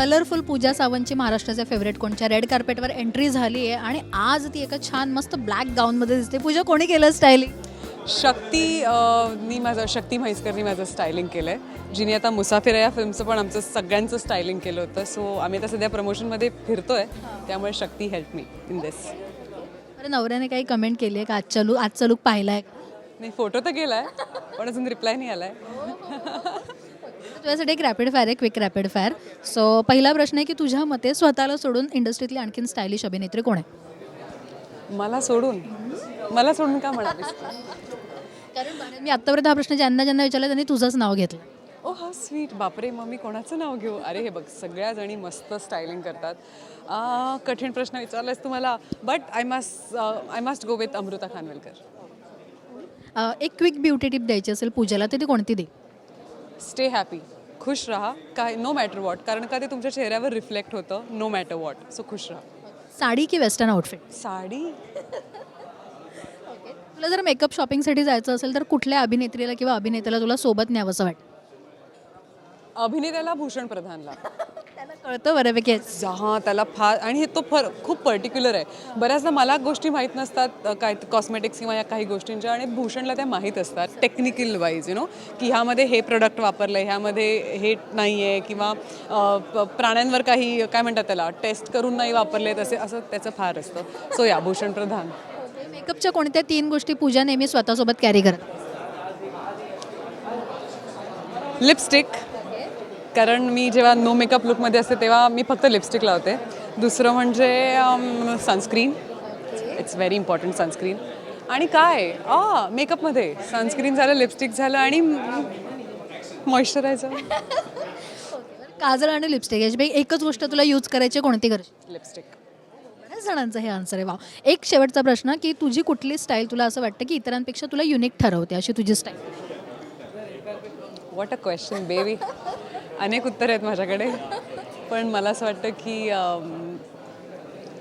Colourful पूजा सावंतची महाराष्ट्राचे favourite कोणच्या? Red कार्पेटवर entry झाली आहे आणि आज ती एका छान मस्त ब्लॅक गाऊनमध्ये दिसते. पूजा कोणी केलं स्टायलिंग शक्ती नी माझं शक्ती म्हैसकरनी माझं स्टायलिंग केलं आहे जिने आता मुसाफिर या फिल्मचं पण आमचं सगळ्यांचं स्टायलिंग केलं होतं. सो आम्ही आता सध्या प्रमोशनमध्ये फिरतोय. त्यामुळे शक्ती हेल्प मी इन दिस अरे नवऱ्याने काही कमेंट केली आहे का? आजचा लुक आजचा लुक पाहिला आहे नाही फोटो तर गेलाय पण अजून रिप्लाय नाही आलाय. तुझ्यासाठी एक रॅपिड फायर आहे क्विक रॅपिड फायर सो पहिला प्रश्न आहे की तुझ्या मते स्वतःला सोडून इंडस्ट्रीतली आणखीन स्टायलिश अभिनेत्री कोण आहे? मला सोडून? मला सोडून का म्हणालीस कारण मी आत्तापर्यंत हा प्रश्न ज्यांना ज्यांना विचारला त्यांनी तुझंच नाव घेतलं. ओ हा स्वीट बापरे मग मी कोणाचं नाव घेऊ? अरे हे बघ सगळ्या जणी मस्त स्टायलिंग करतात. आ, कठीण प्रश्न विचारलास तुम्हाला but I must I must go with Amruta Khanvelkar. Uh, एक क्विक ब्युटी टिप द्यायची असेल पूजेला तर ती कोणती दे? स्टे हॅपी खुश राहा. काय नो मॅटर वॉट कारण का ते तुमच्या चेहऱ्यावर रिफ्लेक्ट होतं नो मॅटर वॉट सो खुश राहा. साडी की वेस्टर्न आउटफिट साडी? तुला जर मेकअप शॉपिंगसाठी जायचं असेल तर कुठल्या अभिनेत्रीला किंवा अभिनेत्याला तुला सोबत न्यावं असं वाटतं? अभिनेत्याला भूषण प्रधानला. कळतं बऱ्यापैकी. हा त्याला फार आणि हे तो फर खूप पर्टिक्युलर आहे. बऱ्याचदा मला गोष्टी माहीत नसतात काय कॉस्मेटिक्स किंवा या काही गोष्टींच्या आणि भूषणला त्या माहीत असतात टेक्निकल वाईज यु नो की ह्यामध्ये हे प्रोडक्ट वापरलं आहे ह्यामध्ये हे नाही आहे किंवा प्राण्यांवर काही काय म्हणतात त्याला टेस्ट करून नाही वापरले तसे असं त्याचं फार असतं. सो या भूषण प्रधान. मेकअपच्या कोणत्या तीन गोष्टी पूजा नेहमी स्वतःसोबत कॅरी करत? लिपस्टिक कारण मी जेव्हा नो मेकअप लुकमध्ये असते तेव्हा मी फक्त लिपस्टिक लावते. दुसरं म्हणजे sunscreen it's very important sunscreen आणि काय? आ मेकअपमध्ये सनस्क्रीन झालं लिपस्टिक झालं आणि मॉइश्चरायझर काजळ आणि लिपस्टिक याच्यापैकी एकच गोष्ट तुला यूज करायची कोणती करशील लिपस्टिक बऱ्याच जणांचं हे आन्सर आहे. वाव. एक शेवटचा प्रश्न की तुझी कुठली स्टाईल तुला असं वाटतं की इतरांपेक्षा तुला युनिक ठरवते अशी तुझी style what a question baby अनेक उत्तर आहेत माझ्याकडे. पण मला असं वाटतं की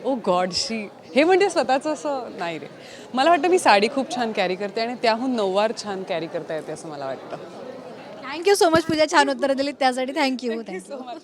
ओ गॉडशी हे म्हणजे स्वतःचं असं नाही रे. मला वाटतं मी साडी खूप छान कॅरी करते आणि त्याहून नऊवार छान कॅरी करता येते असं मला वाटतं. थँक्यू सो मच पूजा छान उत्तरं दिली त्यासाठी थँक्यू थँक्यू सो मच